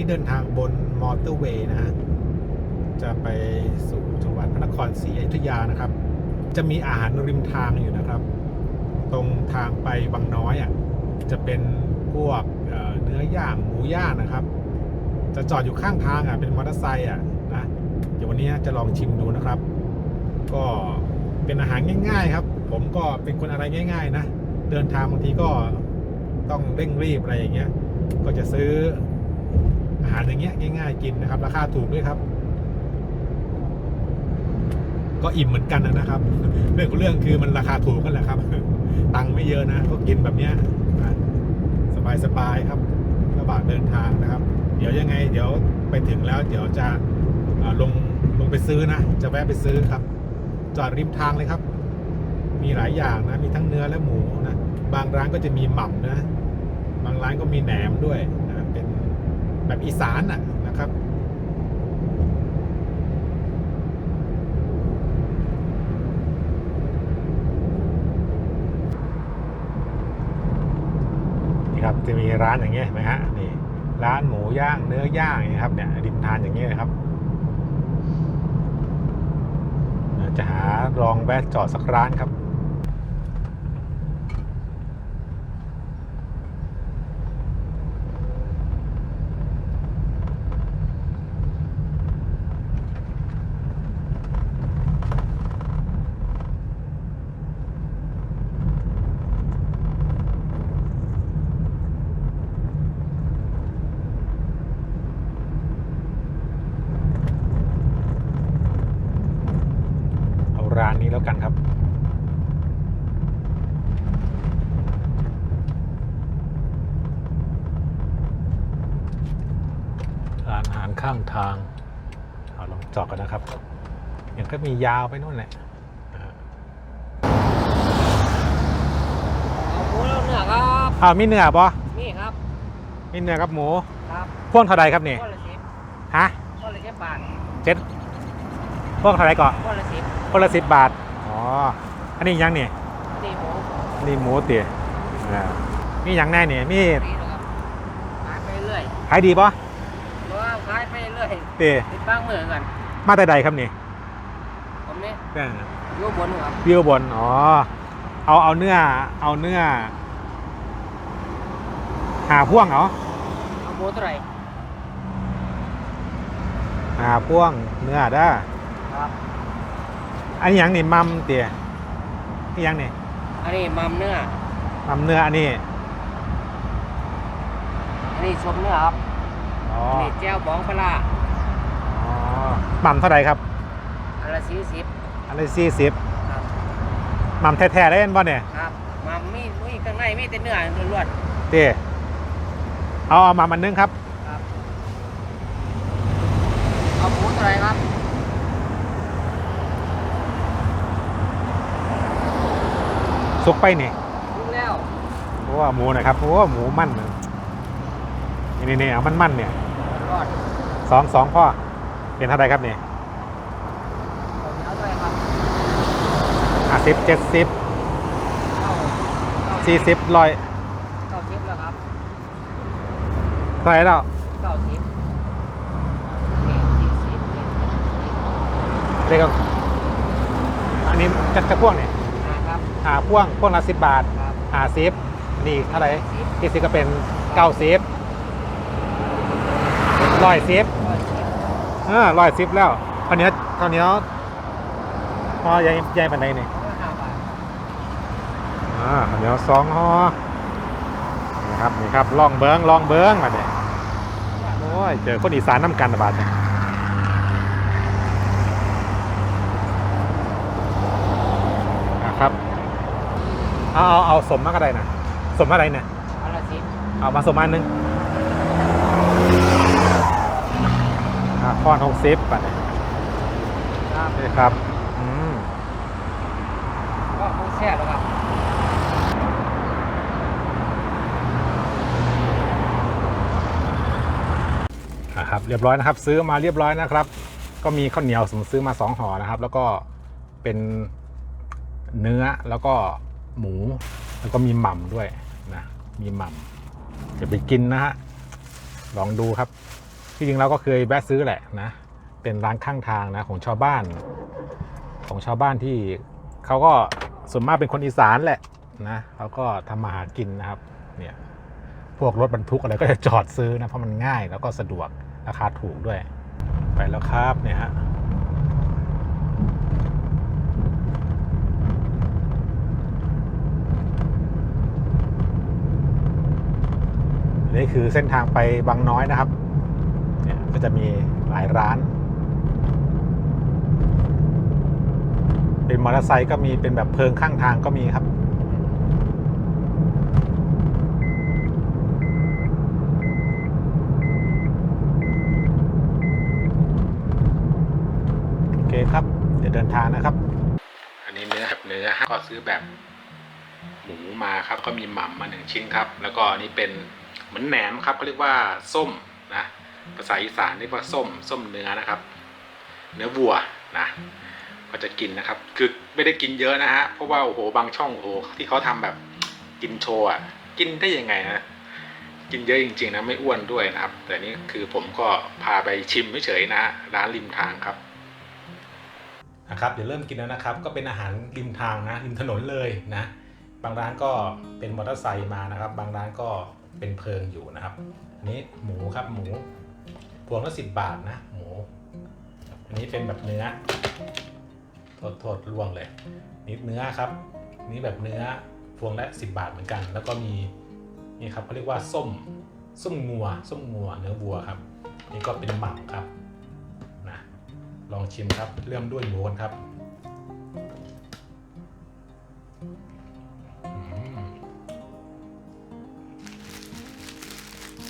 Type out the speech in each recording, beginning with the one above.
นี้เดินทางบนมอเตอร์เวย์นะฮะ จะไปสู่จังหวัดพระนครศรีอยุธยานะครับ จะมีอาหารริมทางอยู่นะครับ ตรงทางไปบางน้อยอะ จะเป็นพวกเเนื้อย่างหมูย่างนะครับ จะจอดอยู่ข้างทางอะ เป็นมอเตอร์ไซค์อะนะ เดี๋ยววันนี้จะลองชิมดูนะครับ ก็เป็นอาหารง่าย ๆ ครับ ผมก็เป็นคนอะไรง่าย ๆ นะ เดินทางบางทีก็ต้องเร่งรีบอะไรอย่างเงี้ย ก็จะซื้อ หารอย่างเงี้ยง่ายๆกินนะครับ ราคาถูกด้วยครับ ก็อิ่มเหมือนกันนะครับ เรื่องของเรื่องคือมันราคาถูกกันแหละครับ ตังค์ไม่เยอะนะ ก็กินแบบเนี้ยสบายๆครับระหว่างเดินทางนะครับ เดี๋ยวยังไง เดี๋ยวไปถึงแล้ว เดี๋ยวจะลงลงไปซื้อนะ จะแวะไปซื้อครับ จอดริมทางเลยครับ มีหลายอย่างนะ มีทั้งเนื้อและหมูนะ บางร้านก็จะมีหม่ำนะ บางร้านก็มีแหนมด้วย แบบอีสานน่ะนะครับนี่ครับจะมีร้านอย่างเงี้ยเห็นไหมฮะนี่ร้านหมูย่างเนื้อย่างอย่ครับเนี่ยริมทานอย่างเงี้ยครับจะหาลองแวะจอดสักร้านครับ เอาร้านนี้แล้วกันครับ ร้านอาหารข้างทางเอาลองจอดกันนะครับยังก็มียาวไปนู่นแหละอ่าเอาหมูแล้วเนื้อครับอ้าวมีเนื้อปะนี่ครับมีเนื้อกับหมูครับพ่วงเท่าไรครับนี่ก้อนละสิบฮะก้อนละสิบบาทเจ็ดพ่วงเท่าไรก่อนก้อนละสิบคนละสิบบาทอ๋ออันนี้ยังนี่นี่หมูนี่หมูเตี๋ยอ่ามีอย่างแน่เนี่ยมีนี่นะครับขายไปเรื่อยขายดีปะเพราะว่า ขายไปเรื่อยเตี๋ยติดบ้างมือกัน มาแต่ใดครับนี่ผมนี่อ่าอยู่บนครับวิวบนอ๋อเอาเอาเนื้อ เอาเนื้อ หาพ่วงเหรอเอาหมูเท่าไหร่หาพ่วงเนื้อได้อครับ อันนี้หยังนี่มัมเตี๋ยนี่หยังนี่อันนี้มัมเนื้อมัมเนื้ออันนี้อันนี้ชมเนื้อครับ อ๋ออันนี้แจ่วบองปลาร้าอ๋อมัมเท่าไหร่ครับ อันละสี่สิบอันนี้สี่สิบครับมัมแท้ๆได้เห็นป่ะเนี่ยครับมัมมีมีข้างในมีแต่เนื้อล้วนเตี๋ยเอาเอามามันนึงครับๆครับเอาหมูเท่าไหร่ครับสุกไปนี่รู้แล้วเพราะว่าหมูนะครับเพราะว่าหมูมันน่ะนี่นี่นี่เอามันมันๆเนี่ย รอดสองสองพ่อ เป็นเท่าไหรครับเนี่ยเอาเนื้อเท่าไหร่ครับห้าสิบเจ็ดสิบเก้าเก้าสี่สิบร้อยเก้าสิบแล้วครับเท่าไหรแล้วเก้าสิบนี่สี่สิบนี่เรียกว่าอันนี้จะจะพ่วงเนี่ยนะครับหาพ่วงพ่วงละสิบบาท ครับ หาสิบนี่เท่าไหรสิบ ที่สิบก็เป็นเก้าสิบ ร้อยสิบร้อยสิบเออร้อยสิบแล้วเท่านี้เท่านี้พอใหญ่ใหญ่ปานใดเนี่ยร้อยห้าบาทอ่าเดี๋ยวสองห่อนี่ครับนี่ครับลองเบิ้งลองเบิ้งมาเนี่ยโอ้ยเจอคนอีสานน้ำกันนะบาดเนี่ยนะครับเอาเอาเอาสมมาก็ได้นะสมอะไรเนี่ยอันละสิบเอามาสมมาอันหนึง อ่าข้อนหกสิบบาทเนี่ยนี่ครับอืมก็คงแช่แล้วครับอะครับเรียบร้อยนะครับซื้อมาเรียบร้อยนะครับ ก็มีข้าวเหนียวผมซื้อมาสองห่อนะครับ แล้วก็เป็นเนื้อแล้วก็หมู แล้วก็มีหม่ำด้วยนะมีหม่ำจะไปกินนะฮะลองดูครับ ที่จริงเราก็เคยแวะซื้อแหละนะ เป็นร้านข้างทางนะของชาวบ้าน ของชาวบ้านที่เขาก็ส่วนมากเป็นคนอีสานแหละนะเขาก็ทำมาหากินนะครับ เนี่ย พวกรถบรรทุกอะไรก็จะจอดซื้อนะเพราะมันง่ายแล้วก็สะดวกราคาถูกด้วย ไปแล้วครับเนี่ยฮะนี่คือเส้นทางไปบางน้อยนะครับ จะมีหลายร้าน เป็นมอเตอร์ไซค์ก็มีเป็นแบบเพิงข้างทางก็มีครับ โอเคครับ เดี๋ยวเดินทางนะครับ อันนี้เนื้อครับเนื้อก็ซื้อแบบหมูมาครับ ก็มีหม่ำมาหนึ่งชิ้นครับ แล้วก็อันนี้เป็นเหมือนแหนมครับเขาเรียกว่าส้ม ภาษาอีสานเรียกว่าส้มส้มเนื้อนะครับ เนื้อวัวนะก็จะกินนะครับ คือไม่ได้กินเยอะนะฮะเพราะว่าโอ้โหบางช่องโอ้โหที่เขาทำแบบกินโชว์อะกินได้ยังไงนะกินเยอะจริงๆนะไม่อ้วนด้วยนะครับ แต่นี่คือผมก็พาไปชิมเฉยๆนะฮะร้านริมทางครับนะครับเดี๋ยวเริ่มกินแล้วนะครับ ก็เป็นอาหารริมทางนะริมถนนเลยนะ บางร้านก็เป็นมอเตอร์ไซค์มานะครับ บางร้านก็เป็นเพลิงอยู่นะครับอันนี้หมูครับหมู พวงละสิบบาทนะหมูอันนี้เป็นแบบเนื้อโทษโทษลวงเลยนี่เนื้อครับ นี่แบบเนื้อพวงละสิบบาทเหมือนกัน แล้วก็มีนี่ครับเขาเรียกว่าส้มส้มงัวส้มงัวเนื้อวัวครับ นี่ก็เป็นหม่ำครับนะลองชิมครับเริ่มด้วยหมูนครับ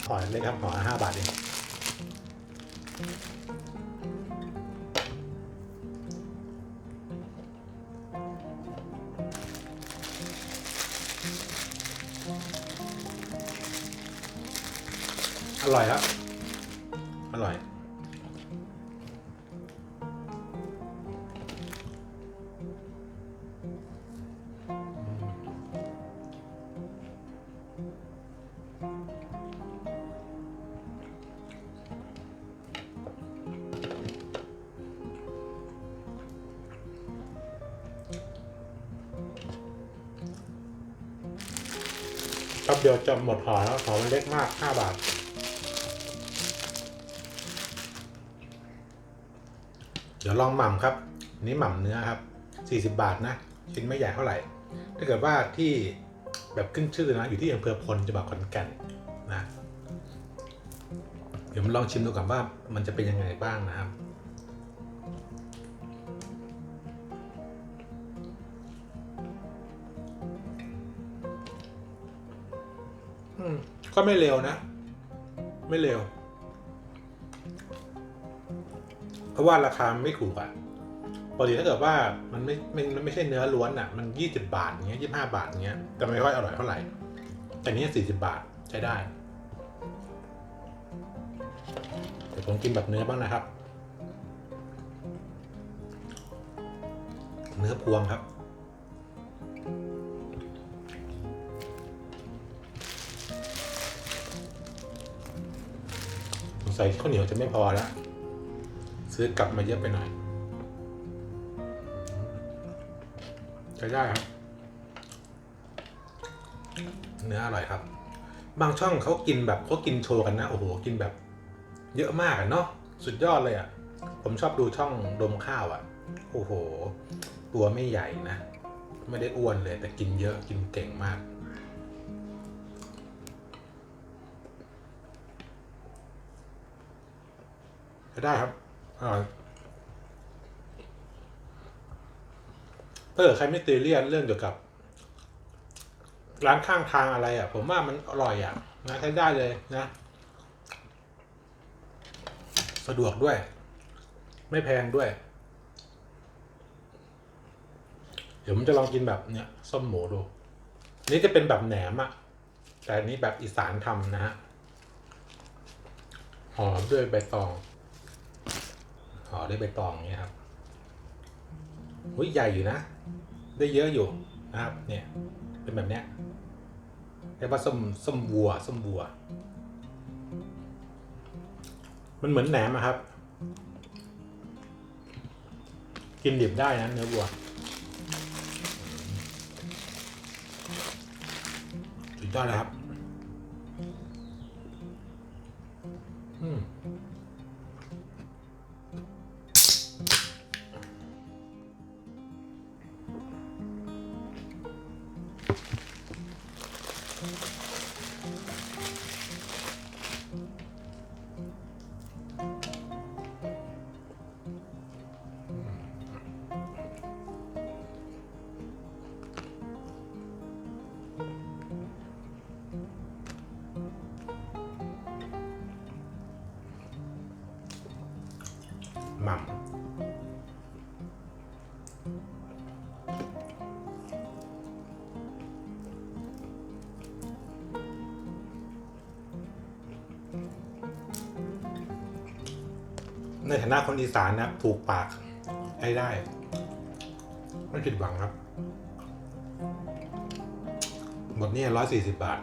ห่อเล็กครับหอละห้าบาทเอง อร่อยครับอร่อย เดียวจะหมดห่อแล้วห่อมันเล็กมาก 5 บาท เดี๋ยวลองหม่ำครับนนี้หม่ำเนื้อครับ 40 บาทนะ ชิ้นไม่ใหญ่เท่าไหร่ ถ้าเกิดว่าที่แบบขึ้นชื่อนะ อยู่ที่อำเภอพลจังหวัดขอนแก่นนะ เดี๋ยวมาลองชิมดูก่อนว่ามันจะเป็นยังไงบ้างนะครับ อืม ก็ไม่เร็วนะ ไม่เร็ว เพราะว่าราคาไม่ถูกอะปกติถ้าเกิดว่ามันไม่ไม่มันไม่ใช่เนื้อล้วนอะมันยี่สิบาทอย่างเงี้ยยี่ห้าบาทอย่างเงี้ยแต่ไม่ค่อยอร่อยเท่าไหร่ แต่นี้สี่สิบาทใช้ได้เดี๋ยวผมกินแบบเนื้อบ้างนะครับ เนื้อพวงครับ สงสัยข้าวเหนียวจะไม่พอแล้ว ซื้อกลับมาเยอะไปหน่อยใช้ได้ครับ เนื้ออร่อยครับ บางช่องเขากินแบบเขากินโชว์กันนะ โอ้โห กินแบบ เยอะมากอะเนาะ สุดยอดเลยอะผมชอบดูช่องดมข้าวอะ โอ้โห ตัวไม่ใหญ่นะ ไม่ได้อ้วนเลย แต่กินเยอะ กินเก่งมาก ได้ครับออถ้าเกิดใครไม่ตีเลียนเรื่องเกี่ยวกับ ร้านข้างทางอะไรอะ ผมว่ามันอร่อยอะนะใช้ได้เลยนะ สะดวกด้วย ไม่แพงด้วย เดี๋ยวผมจะลองกินแบบเนี้ยส้มหมูดู นี่จะเป็นแบบแหนมอะ แต่อันนี้แบบอีสานทำนะฮะห่อด้วยใบตอง ห่อด้วยใบตองอย่างเงี้ยครับอุ้ยใหญ่อยู่นะ ได้เยอะอยู่นะครับ เนี่ย เป็นแบบเนี้ยเรียกว่าส้มส้มวัวส้มวัว มันเหมือนแหนมครับ กินดิบได้นะเนื้อวัวสุดยอดเลยครับ อืม ในฐานะคนอีสานนะถูกปากให้ได้ ไม่ผิดหวังครับ หมดนี่ร้อยสี่สิบบาท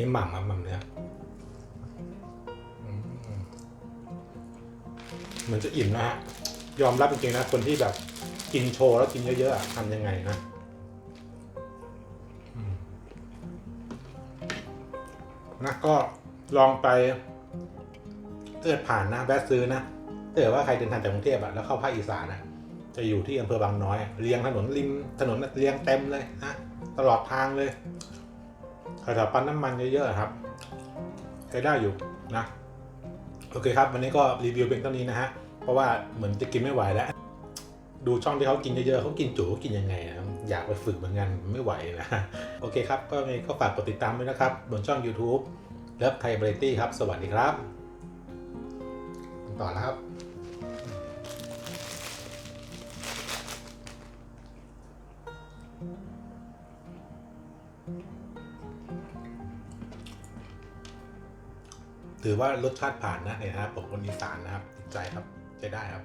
นี่หม่ำครับหม่ำเนื้อมเหมือนจะอิ่มนะฮะยอมรับจริงๆนะ คนที่แบบกินโชว์แล้วกินเยอะๆทำยังไงนะนะก็ลองไปเกิดผ่านนะแวะซื้อนะถ้าเกิดว่าใครเดินทางจากกรุงเทพอะแล้วเข้าภาคอีสานอะจะอยู่ที่อำเภอบางน้อยเรียงถนนริมถนนเรียงเต็มเลยนะตลอดทางเลย แถวๆปั๊มน้ำมันเยอะๆครับใช้ได้อยู่นะโอเคครับ วันนี้ก็รีวิวเป็นเท่านี้นะฮะ เพราะว่าเหมือนจะกินไม่ไหวแล้ว ดูช่องที่เขากินเยอะๆเขากินจุเขากินยังไงอะอยากไปฝึกเหมือนกันไม่ไหวนะ โอเคครับ ก็ยังไงก็ฝากกดติดตามด้วยนะครับ บนช่อง YouTube เลิฟไทยบริตี้ครับ สวัสดีครับ ต่อแล้วครับ ถือว่ารสชาติผ่านนะเนี่ยนะครับผมคนอีสานนะครับติดใจครับใช้ได้ครับ